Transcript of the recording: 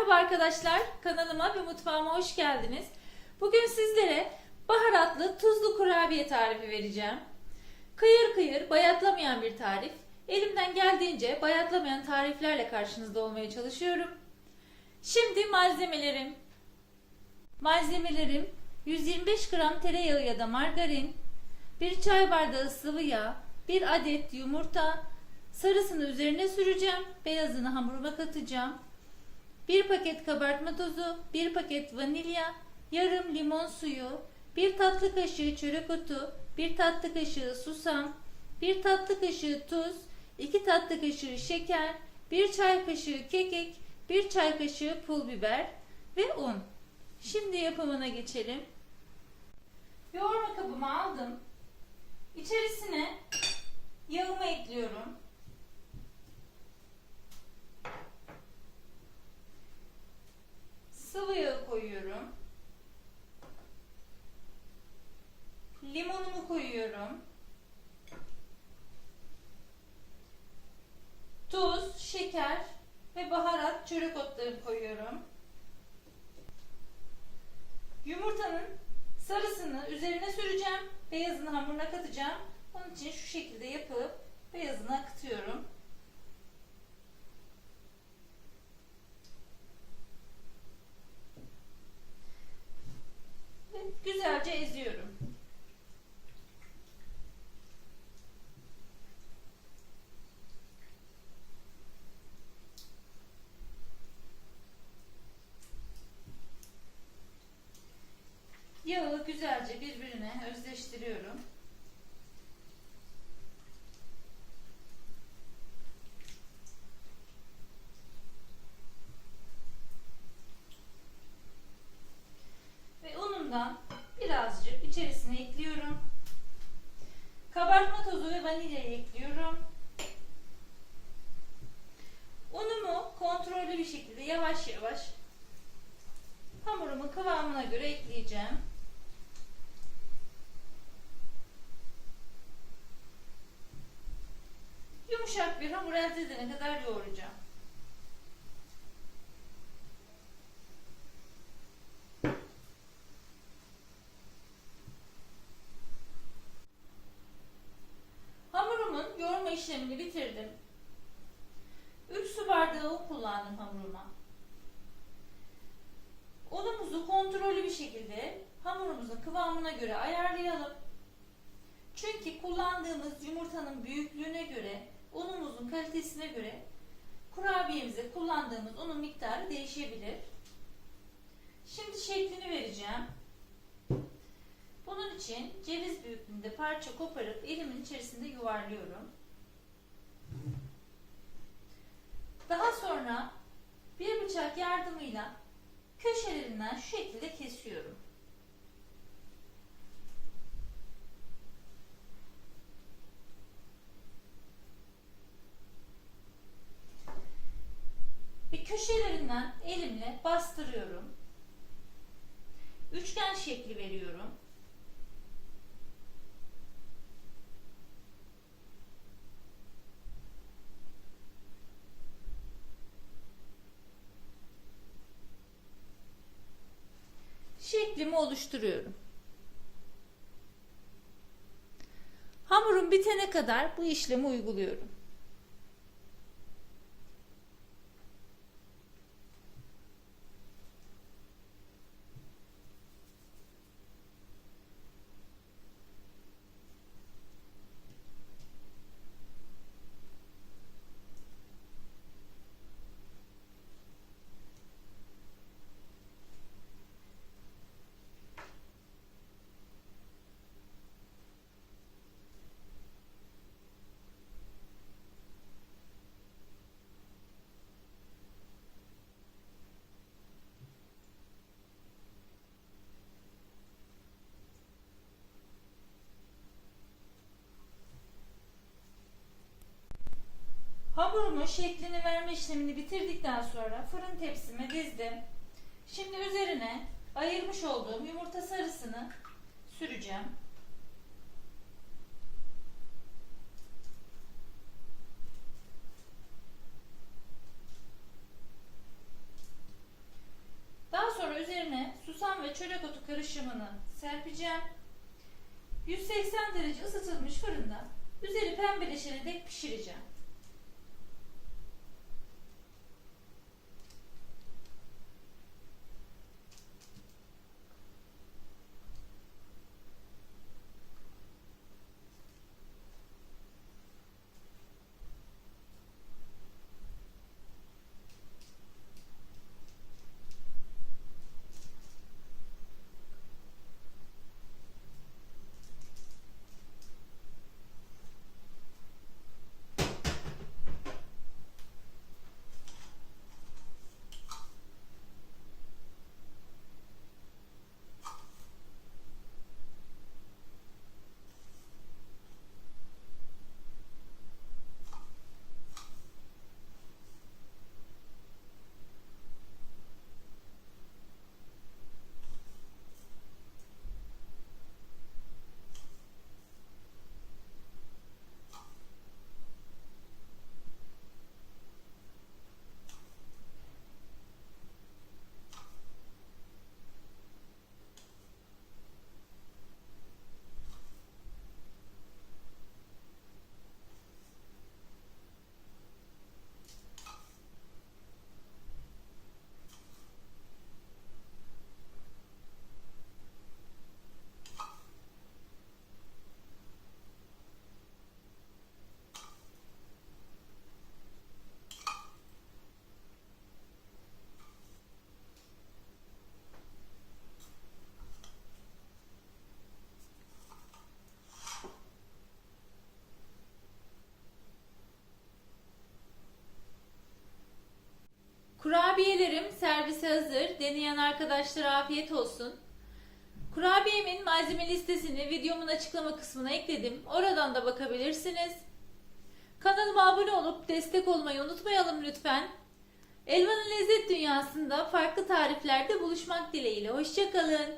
Merhaba arkadaşlar, kanalıma ve mutfağıma hoş geldiniz. Bugün sizlere baharatlı tuzlu kurabiye tarifi vereceğim. Kıyır kıyır, bayatlamayan bir tarif. Elimden geldiğince bayatlamayan tariflerle karşınızda olmaya çalışıyorum. Şimdi malzemelerim. Malzemelerim 125 gram tereyağı ya da margarin, 1 çay bardağı sıvı yağ, 1 adet yumurta, sarısını üzerine süreceğim, beyazını hamuruma katacağım. 1 paket kabartma tozu, 1 paket vanilya, yarım limon suyu, 1 tatlı kaşığı çörek otu, 1 tatlı kaşığı susam, 1 tatlı kaşığı tuz, 2 tatlı kaşığı şeker, 1 çay kaşığı kekik, 1 çay kaşığı pul biber ve un. Şimdi yapımına geçelim. Yoğurma kabımı aldım. İçerisine yağımı ekliyorum. Sıvı yağ koyuyorum. Limonumu koyuyorum. Tuz, şeker ve baharat çörek otları koyuyorum. Yumurtanın sarısını üzerine süreceğim. Beyazını hamuruna katacağım. Onun için şu şekilde yapıp beyazını akıtıyorum. Ve güzelce eziyorum. Yağı güzelce birbirine özleştiriyorum. Ve unundan birazcık içerisine ekliyorum. Kabartma tozu ve vanilyayı ekliyorum. Unumu kontrollü bir şekilde yavaş yavaş hamurumun kıvamına göre ekleyeceğim. Yumuşak bir hamur elde edene kadar yoğuracağım. Hamurumun yoğurma işlemini bitirdim. 3 su bardağı un kullandım hamuruma. Unumuzu kontrollü bir şekilde hamurumuzun kıvamına göre ayarlayalım. Çünkü kullandığımız yumurtanın büyüklüğüne göre, unumuzun kalitesine göre kurabiyemize kullandığımız unun miktarı değişebilir. Şimdi şeklini vereceğim. Bunun için ceviz büyüklüğünde parça koparıp elimin içerisinde yuvarlıyorum. Daha sonra bir bıçak yardımıyla köşelerinden şu şekilde kesiyorum. Ve köşelerinden elimle bastırıyorum. Üçgen şekli veriyorum. Şeklimi oluşturuyorum. Hamurum bitene kadar bu işlemi uyguluyorum. Hamurumun şeklini verme işlemini bitirdikten sonra fırın tepsime dizdim. Şimdi üzerine ayırmış olduğum yumurta sarısını süreceğim. susam ve çörek otu karışımını serpeceğim. 180 derece ısıtılmış fırında üzeri pembeleşene dek pişireceğim. Deneyen arkadaşlara afiyet olsun. Kurabiyemin malzeme listesini videomun açıklama kısmına ekledim. Oradan da bakabilirsiniz. Kanalıma abone olup destek olmayı unutmayalım lütfen. Elvanın lezzet dünyasında farklı tariflerde buluşmak dileğiyle. Hoşçakalın.